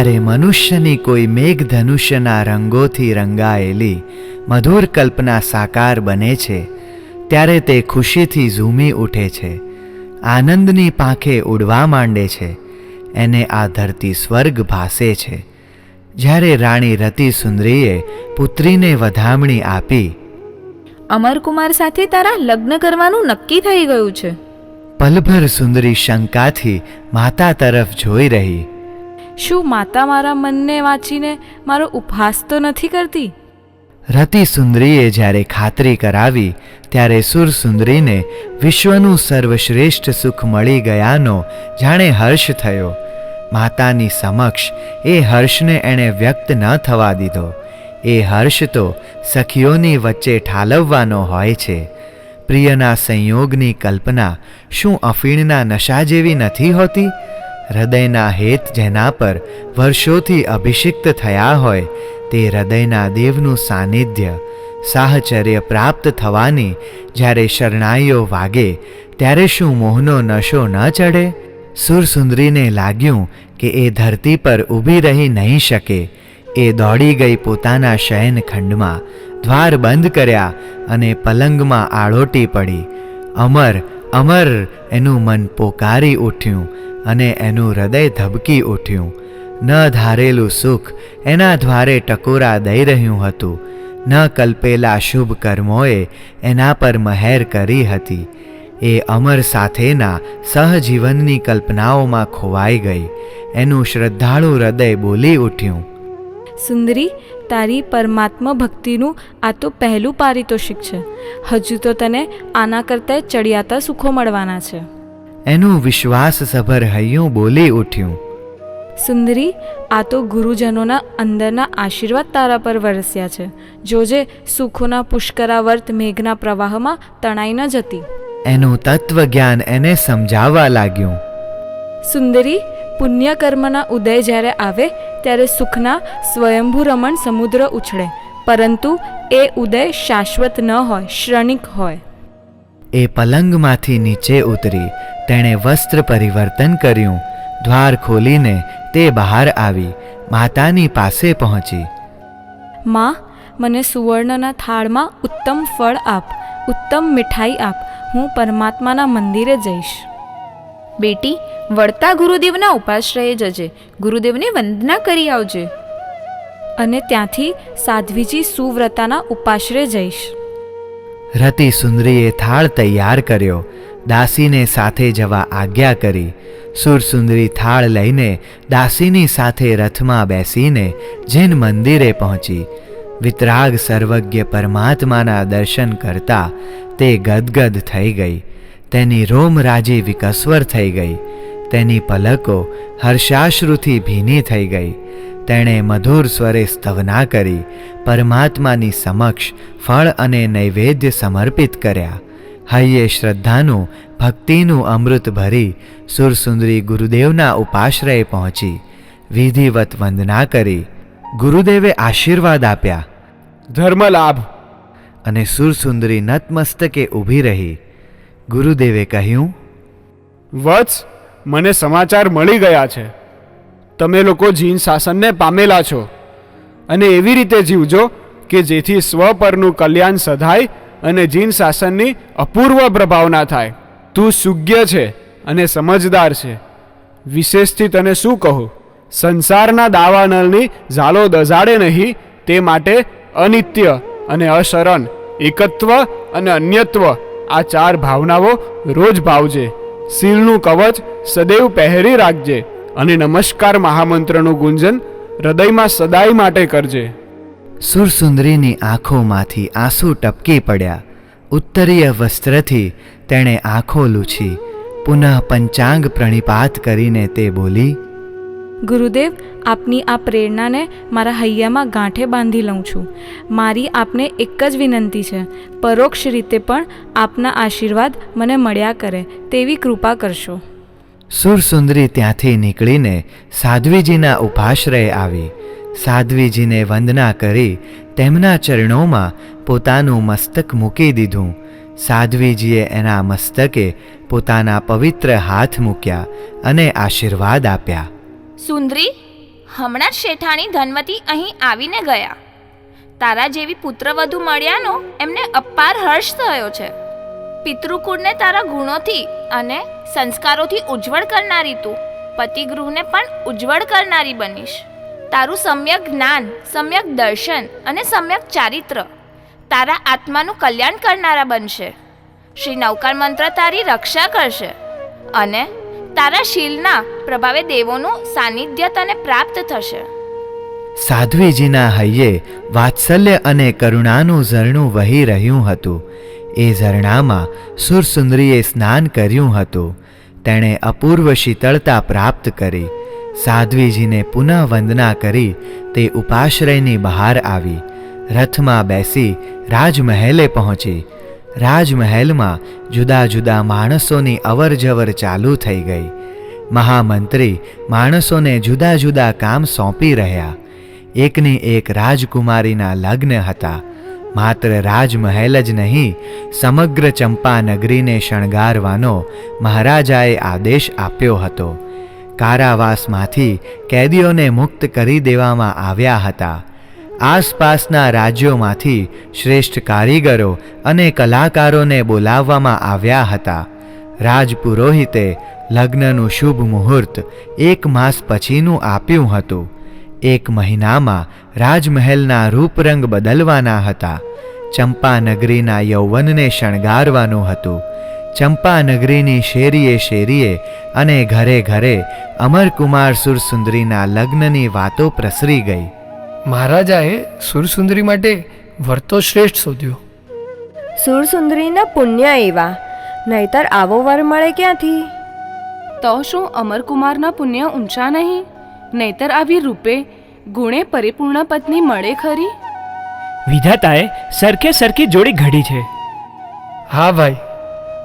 જ્યારે મનુષ્યની કોઈ મેઘધનુષ્યના રંગોથી રંગાયેલી મધુર કલ્પના સાકાર બને છે ત્યારે તે ખુશીથી ઝૂમી ઉઠે છે આનંદની પાંખે ઉડવા માંડે છે એને આ ધરતી સ્વર્ગ ભાસે છે. જ્યારે રાણી રતિ સુંદરીએ પુત્રીને વધામણી આપી અમરકુમાર સાથે તારા લગ્ન કરવાનું નક્કી થઈ ગયું છે. પલભર સુંદરી શંકાથી માતા તરફ જોઈ રહી. શું માતા મારા મનને વાંચીને મારો ઉપહાસ તો નથી કરતી? રતિ સુંદરીએ જ્યારે ખાતરી કરાવી, ત્યારે સુરસુંદરીને વિશ્વનું સર્વશ્રેષ્ઠ સુખ મળી ગયાનો જાણે હર્ષ થયો. માતાની સમક્ષ એ હર્ષને એણે વ્યક્ત ન થવા દીધો. એ હર્ષ તો સખીઓની વચ્ચે ઠાલવવાનો હોય છે. પ્રિયના સંયોગની કલ્પના શું અફીણના નશા જેવી નથી હોતી? હૃદયના હેત જેના પર વર્ષોથી અભિષિક્ત થયા હોય, તે હૃદયના દેવનું સાનિધ્ય, સાહચર્ય પ્રાપ્ત થવાની જ્યારે શરણાઈઓ વાગે, ત્યારે શું મોહનો નશો ન ચડે? સુરસુંદરીને લાગ્યું કે એ ધરતી પર ઊભી રહી નહીં શકે. એ દોડી ગઈ પોતાના શયનખંડમાં દ્વાર બંધ કર્યા અને પલંગમાં આળોટી પડી. અમર અમર એનું મન પોકારી ઉઠ્યું અને એનું હૃદય ધબકી ઉઠ્યું. ન ધારેલું સુખ એના દ્વારે ટકોરા દઈ રહ્યું હતું. ન કલ્પેલા શુભ કર્મોએ એના પર મહેર કરી હતી. એ અમર સાથેના સહજીવનની કલ્પનાઓમાં ખોવાઈ ગઈ. એનું શ્રદ્ધાળુ હૃદય બોલી ઉઠ્યું. સુંદરી તારી પરમાત્મા ભક્તિનું આ તો પહેલું પારિતોષિક છે. હજુ તો તને આના કરતાં ચડિયાતા સુખો મળવાના છે. એનું વિશ્વાસસભર હૈયું બોલી ઉઠ્યું. સુંદરી આ તો ગુરુજનોના અંદરના આશીર્વાદ તારા પર વરસ્યા છે. જોજે સુખોના પુષ્કરાવર્ત મેઘના પ્રવાહમાં તણાઈ ન જતી. એનું તત્વજ્ઞાન એને સમજાવવા લાગ્યું. સુંદરી પુણ્ય કર્મના ઉદય જ્યારે આવે ત્યારે સુખના સ્વયંભૂ રમણ સમુદ્ર ઉછળે. પરંતુ એ ઉદય શાશ્વત ન હોય શ્રણિક હોય. એ પલંગમાંથી નીચે ઉતરી તેણે વસ્ત્ર પરિવર્તન કર્યું દ્વાર ખોલીને તે બહાર આવી માતાની પાસે પહોંચી. માં મને સુવર્ણના થાળમાં ઉત્તમ ફળ આપ ઉત્તમ મીઠાઈ આપ હું પરમાત્માના મંદિરે જઈશ. બેટી, વળતા ગુરુદેવના ઉપાશ્રયે જજે. ગુરુદેવને વંદના કરી આવજે. અને ત્યાંથી સાધ્વીજી સુવ્રતાના ઉપાશ્રય જઈશ. રતિ સુંદરીએ થાળ તૈયાર કર્યો. દાસીને સાથે જવા આજ્ઞા કરી. સુરસુંદરી થાળ લઈને દાસીની સાથે રથમાં બેસીને જૈન મંદિરે પહોંચી. વિતરાગ સર્વજ્ઞ પરમાત્માના દર્શન કરતા તે ગદગદ થઈ ગઈ. તેની રોમરાજી વિકસ્વર થઈ ગઈ. તેની પલકો હર્ષાશ્રુથી ભીની થઈ ગઈ. તેણે મધુર સ્વરે સ્તવના કરી પરમાત્માની સમક્ષ ફળ અને નૈવેદ્ય સમર્પિત કર્યા. હૈયે શ્રદ્ધાનું ભક્તિનું અમૃત ભરી સુરસુંદરી ગુરુદેવના ઉપાશ્રયે પહોંચી. વિધિવત વંદના કરી ગુરુદેવે આશીર્વાદ આપ્યા. ધર્મ લાભ અને સુરસુંદરી નતમસ્તકે ઊભી રહી. ગુરુદેવે કહ્યું, વત્સ, મને સમાચાર મળી ગયા છે. તમે લોકો જીન શાસનને પામેલા છો. અને એવી રીતે જીવજો કે જેથી સ્વ પરનું કલ્યાણ સધાય અને જીન શાસનની અપૂર્વ પ્રભાવના થાય. તું સુજ્ઞ છે અને સમજદાર છે. વિશેષથી તને શું કહું? સંસારના દાવાનળની ઝાલો દઝાડે નહીં, તે માટે અનિત્ય અને અશરણ, એકત્વ અને અન્યત્વ આ ચાર ભાવનાઓ રોજ ભાવજે. શીલનું કવચ સદૈવ પહેરી રાખજે અને નમસ્કાર મહામંત્રનું ગુંજન હૃદયમાં સદાય માટે કરજે. સુરસુંદરીની આંખોમાંથી આંસુ ટપકી પડ્યા. ઉત્તરીય વસ્ત્રથી તેણે આંખો લૂછી. પુનઃ પંચાંગ પ્રણિપાત કરીને તે બોલી ગુરુદેવ, આપની આ પ્રેરણાને મારા હૈયામાં ગાંઠે બાંધી લઉં છું. મારી આપને એક જ વિનંતી છે, પરોક્ષ રીતે પણ આપના આશીર્વાદ મને મળ્યા કરે તેવી કૃપા કરશો. સુરસુંદરી ત્યાંથી નીકળીને સાધ્વીજીના ઉપાશ્રય આવી. સાધ્વીજીને વંદના કરી તેમના ચરણોમાં પોતાનું મસ્તક મૂકી દીધું. સાધ્વીજીએ એના મસ્તકે પોતાના પવિત્ર હાથ મૂક્યા અને આશીર્વાદ આપ્યા. સુંદરી, હમણાં જ શેઠાણી ધનવતી અહીં આવીને ગયા. તારા જેવી પુત્રવધુ મળ્યાનો એમને અપાર હર્ષ થયો છે. પિતૃકુળને તારા ગુણોથી અને સંસ્કારોથી ઉજ્જવળ કરનારી તું, પતિગૃહને પણ ઉજ્જવળ કરનારી બનીશ. તારું સમ્યક જ્ઞાન, સમ્યક દર્શન અને સમ્યક ચારિત્ર તારા આત્માનું કલ્યાણ કરનારા બનશે. શ્રી નૌકાર મંત્ર તારી રક્ષા કરશે અને તારા શીલના પ્રભાવે દેવોનું સાનિધ્ય તને પ્રાપ્ત થશે. સાધ્વીજીના હૈયે વાત્સલ્ય અને કરુણાનું ઝરણું વહી રહ્યું હતું, એ ઝરણામાં સુરસુંદરીએ સ્નાન કર્યું હતું. તેણે અપૂર્વ શીતળતા પ્રાપ્ત કરી. સાધ્વીજીને પુનઃ વંદના કરી તે ઉપાશ્રયની બહાર આવી. રથમાં બેસી રાજમહેલે પહોંચી. રાજમહેલમાં જુદા જુદા માણસોની અવરજવર ચાલુ થઈ ગઈ. મહામંત્રી માણસોને જુદા જુદા કામ સોંપી રહ્યા. એકની એક રાજકુમારીના લગ્ન હતા. માત્ર રાજમહેલ જ નહીં, સમગ્ર ચંપા નગરીને શણગારવાનો મહારાજાએ આદેશ આપ્યો હતો. કારાવાસમાંથી કેદીઓને મુક્ત કરી દેવામાં આવ્યા હતા. આસપાસના રાજ્યોમાંથી શ્રેષ્ઠ કારીગરો અને કલાકારોને બોલાવવામાં આવ્યા હતા. રાજપુરોહિતે લગ્નનું શુભ મુહૂર્ત એક માસ પછીનું આપ્યું હતું. એક મહિનામાં રાજમહેલના રૂપરંગ બદલવાના હતા. ચંપાનગરીના યૌવનને શણગારવાનું હતું. ચંપાનગરીની શેરીએ શેરીએ અને ઘરે ઘરે અમરકુમાર સુરસુંદરીના લગ્નની વાતો પ્રસરી ગઈ. મહારાજાએ સુરસુંદરી માટે વર્તો શ્રેષ્ઠ શોધ્યો. સુરસુંદરીના પુણ્ય એવા નહીતર આવો વર મળે ક્યાંથી? તો શું અમરકુમારના પુણ્ય ઊંચા નહીં? નહીતર આવી રૂપે ગુણે પરિપૂર્ણ પત્ની મળે ખરી? વિધાતાએ સરખે સરખી જોડી ઘડી છે. હા ભાઈ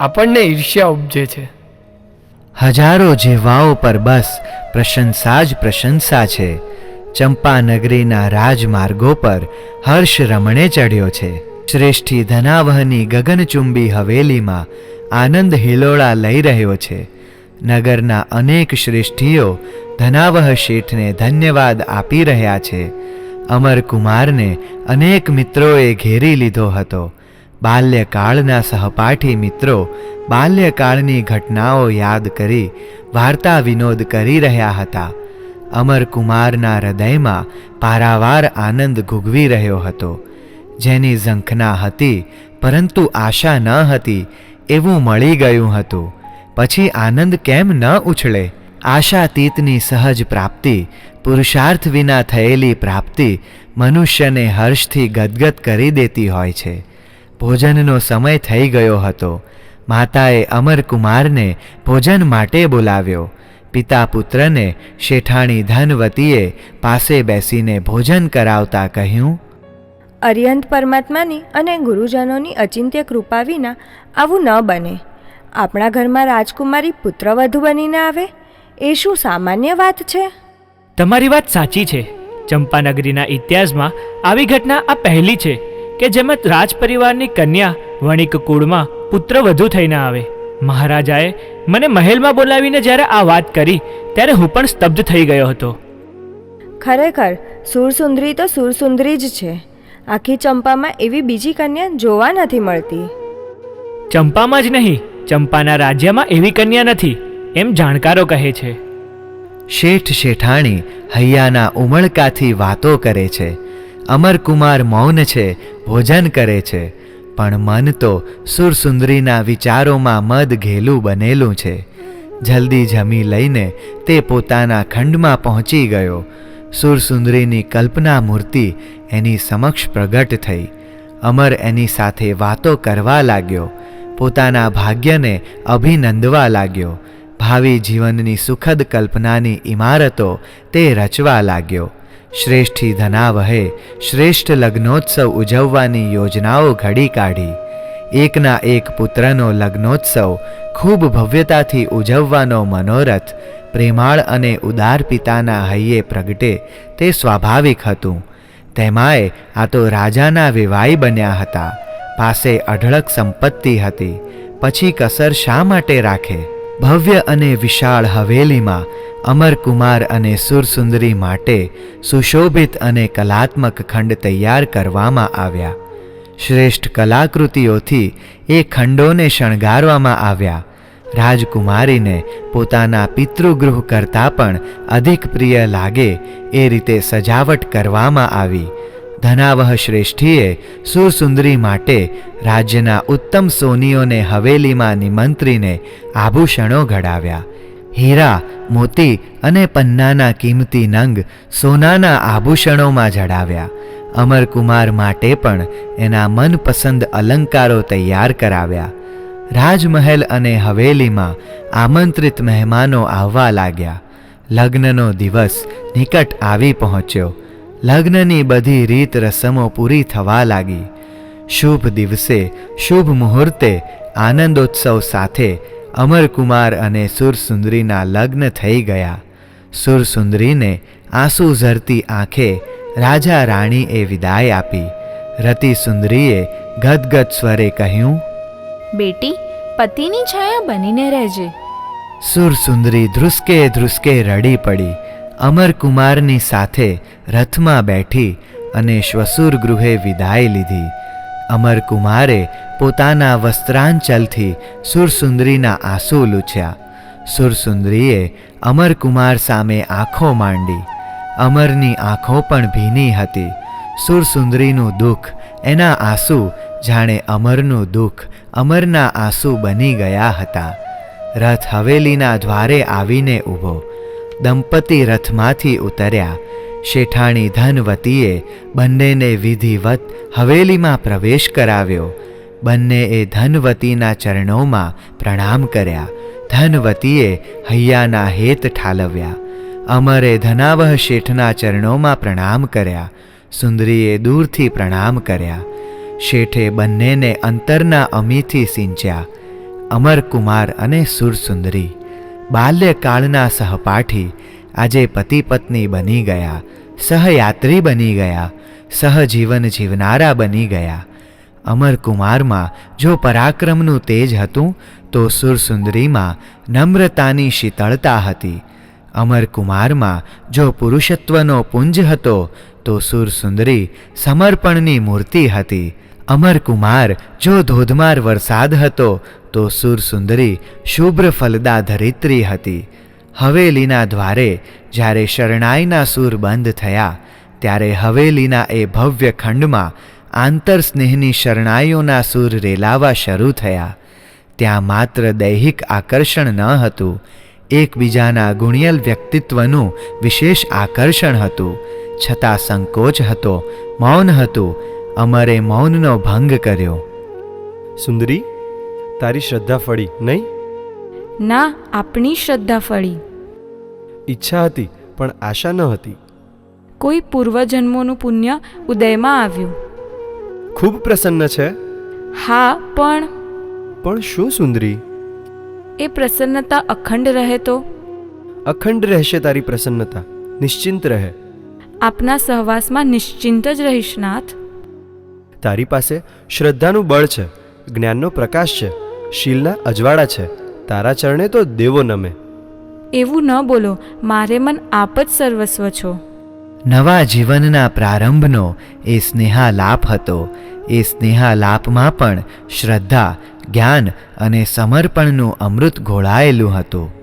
આપણને ઈર્ષ્યા ઉપજે છે. હજારો જેવાઓ પર બસ પ્રશંસા જ પ્રશંસા છે. ચંપા નગરીના રાજમાર્ગો પર હર્ષ રમણે ચઢ્યો છે. શ્રેષ્ઠી ધનાવહની ગગનચુંબી હવેલીમાં આનંદ હિલોળા લઈ રહ્યો છે. નગરના અનેક શ્રેષ્ઠીઓ ધનાવહ શેઠને ધન્યવાદ આપી રહ્યા છે. અમરકુમારને અનેક મિત્રોએ ઘેરી લીધો હતો. બાલ્યકાળના સહપાઠી મિત્રો બાલ્યકાળની ઘટનાઓ યાદ કરી વાર્તા વિનોદ કરી રહ્યા હતા. અમરકુમારના હૃદયમાં પારાવાર આનંદ ગુગવી રહ્યો હતો. જેની ઝંખના હતી, પરંતુ આશા ન હતી, એવું મળી ગયું હતું. પછી આનંદ કેમ ન ઉછળે? આશાતીતની સહજ પ્રાપ્તિ, પુરુષાર્થ વિના થયેલી પ્રાપ્તિ મનુષ્યને હર્ષથી ગદગદ કરી દેતી હોય છે. ભોજનનો સમય થઈ ગયો હતો. માતાએ અમરકુમારને ભોજન માટે બોલાવ્યો. પિતા પુત્રને શેઠાણી ધનવતીએ પાસે બેસીને ભોજન કરાવતા કહ્યું અર્યંત પરમાત્માની અને ગુરુજનોની અચિંત્ય કૃપા વિના આવું ન બને. આપણા ઘરમાં રાજકુમારી પુત્રવધુ બનીને આવે એ શું સામાન્ય વાત છે? તમારી વાત સાચી છે. ચંપાનગરીના ઇતિહાસમાં આવી ઘટના આ પહેલી છે કે જેમાં રાજ પરિવારની કન્યા વણિક કુળમાં પુત્ર વધુ થઈને આવે. મહારાજાએ મને મહેલમાં બોલાવીને જ્યારે આ વાત કરી ત્યારે હું પણ સ્તબ્ધ થઈ ગયો હતો. ખરેખર સુરસુંદરી તો સુરસુંદરી જ છે. આખી ચંપામાં એવી બીજી કન્યા જોવા નથી મળતી. ચંપામાં જ નહીં ચંપાના રાજ્યમાં એવી કન્યા નથી એમ જાણકારો કહે છે. શેઠ શેઠાણી હૈયાના ઉમળકાથી વાતો કરે છે. અમરકુમાર મૌન છે ભોજન કરે છે. પણ મન તો સુરસુંદરીના વિચારોમાં મદ ઘેલું બનેલું છે. જલ્દી જમી લઈને તે પોતાના ખંડમાં પહોંચી ગયો. સુરસુંદરીની કલ્પના મૂર્તિ એની સમક્ષ પ્રગટ થઈ. અમર એની સાથે વાતો કરવા લાગ્યો. પોતાના ભાગ્યને અભિનંદવા લાગ્યો. ભાવિ જીવનની સુખદ કલ્પનાની ઇમારતો તે રચવા લાગ્યો. શ્રેષ્ઠી ધનાવહે, શ્રેષ્ઠ લગ્નોત્સવ ઉજવવાની યોજનાઓ ઘડી કાઢી. એકના એક પુત્રનો લગ્નોત્સવ ખૂબ ભવ્યતાથી ઉજવવાનો મનોરથ, પ્રેમાળ અને ઉદાર પિતાના હૈયે પ્રગટે તે સ્વાભાવિક હતું. તેમાંય આ તો રાજાના વિવાઈ બન્યા હતા. પાસે અઢળક સંપત્તિ હતી. પછી કસર શા માટે રાખે? ભવ્ય અને વિશાળ હવેલીમાં અમરકુમાર અને સુરસુંદરી માટે સુશોભિત અને કલાત્મક ખંડ તૈયાર કરવામાં આવ્યા. શ્રેષ્ઠ કલાકૃતિઓથી એ ખંડોને શણગારવામાં આવ્યા. રાજકુમારીને પોતાના પિતૃગૃહ કરતાં પણ અધિક પ્રિય લાગે એ રીતે સજાવટ કરવામાં આવી. ધનાવહ શ્રેષ્ઠીએ સુરસુંદરી માટે રાજ્યના ઉત્તમ સોનીઓને હવેલીમાં નિમંત્રીને આભૂષણો ઘડાવ્યા. હીરા, મોતી અને પન્નાના કિંમતી નંગ સોનાના આભૂષણોમાં જડાવ્યા. અમરકુમાર માટે પણ એના મનપસંદ અલંકારો તૈયાર કરાવ્યા. રાજમહેલ અને હવેલીમાં આમંત્રિત મહેમાનો આવવા લાગ્યા. લગ્નનો દિવસ નિકટ આવી પહોંચ્યો. લગ્નની બધી રીત રસમો પૂરી થવા લાગી. શુભ દિવસે શુભ મુહૂર્તે આનંદોત્સવ સાથે અમરકુમાર અને સુરસુંદરીના લગ્ન થઈ ગયા. સુરસુંદરીને આંસુ ઝરતી આંખે રાજા રાણીએ વિદાય આપી. રતિ સુંદરીએ ગદગદ સ્વરે કહ્યું બેટી પતિની છાયા બનીને રહેજે. સુરસુંદરી ધ્રુસકે ધ્રુસકે રડી પડી. અમરકુમારની સાથે રથમાં બેઠી અને શ્વસુર ગૃહે વિદાય લીધી. અમરકુમારે પોતાના વસ્ત્રાંચલથી સુરસુંદરીના આંસુ લૂછ્યા. સુરસુંદરીએ અમરકુમાર સામે આંખો માંડી. અમરની આંખો પણ ભીની હતી. સુરસુંદરીનું દુઃખ એના આંસુ જાણે અમરનું દુઃખ અમરના આંસુ બની ગયા હતા. રથ હવેલીના દ્વારે આવીને ઊભો. દંપતી રથમાંથી ઉતર્યા. શેઠાણી ધનવતીએ બંનેને વિધિવત હવેલીમાં પ્રવેશ કરાવ્યો. બંનેએ ધનવતીના ચરણોમાં પ્રણામ કર્યા. ધનવતીએ હૈયાના હેત ઠાલવ્યા. અમરે ધનાવહ શેઠના ચરણોમાં પ્રણામ કર્યા. સુંદરીએ દૂરથી પ્રણામ કર્યા. શેઠે બંનેને અંતરના અમીથી સિંચ્યા. અમરકુમાર અને સુરસુંદરી. બાલ્યકાળના સહપાઠી આજે પતિ પત્ની બની ગયા, સહયાત્રી બની ગયા, સહજીવન જીવનારા બની ગયા. અમરકુમારમાં જો પરાક્રમનું તેજ હતું, તો સુરસુંદરીમાં નમ્રતાની શીતળતા હતી. અમરકુમારમાં જો પુરુષત્વનો પુંજ હતો, તો સુરસુંદરી સમર્પણની મૂર્તિ હતી. અમરકુમાર જો ધોધમાર વરસાદ હતો, તો સુરસુંદરી શુભ્ર ફલદા ધરિત્રી હતી. હવેલીના દ્વારે જ્યારે શરણાઈના સૂર બંધ થયા, ત્યારે હવેલીના એ ભવ્ય ખંડમાં આંતરસ્નેહની શરણાઈઓના સૂર રેલાવા શરૂ થયા. ત્યાં માત્ર દૈહિક આકર્ષણ ન હતું, એકબીજાના ગુણિયલ વ્યક્તિત્વનું વિશેષ આકર્ષણ હતું. છતાં સંકોચ હતો, મૌન હતું અમરે મૌનનો ભંગ કર્યો. સુંદરી તારી શ્રદ્ધા ફળી નહીં? ના આપણી શ્રદ્ધા ફળી. ઈચ્છા હતી પણ આશા ન હતી. કોઈ પૂર્વજન્મોનું પુણ્ય ઉદયમાં આવ્યું. ખૂબ પ્રસન્ન છે. હા પણ? પણ શું સુંદરી? એ પ્રસન્નતા અખંડ રહે તો? અખંડ રહેશે તારી પ્રસન્નતા. નિશ્ચિંત રહે. આપના સહવાસમાં નિશ્ચિંત જ રહીશ નાથ. તારી પાસે શ્રદ્ધાનું બળ છે જ્ઞાનનો પ્રકાશ છે શીલના અજવાળા છે તારા ચરણે તો દેવો નમે. એવું ન બોલો મારે મન આપ જ સર્વસ્વ છો. નવા જીવનના પ્રારંભનો એ સ્નેહાલાપ હતો. એ સ્નેહાલાપમાં પણ શ્રદ્ધા જ્ઞાન અને સમર્પણનું અમૃત ઘોળાયેલું હતું.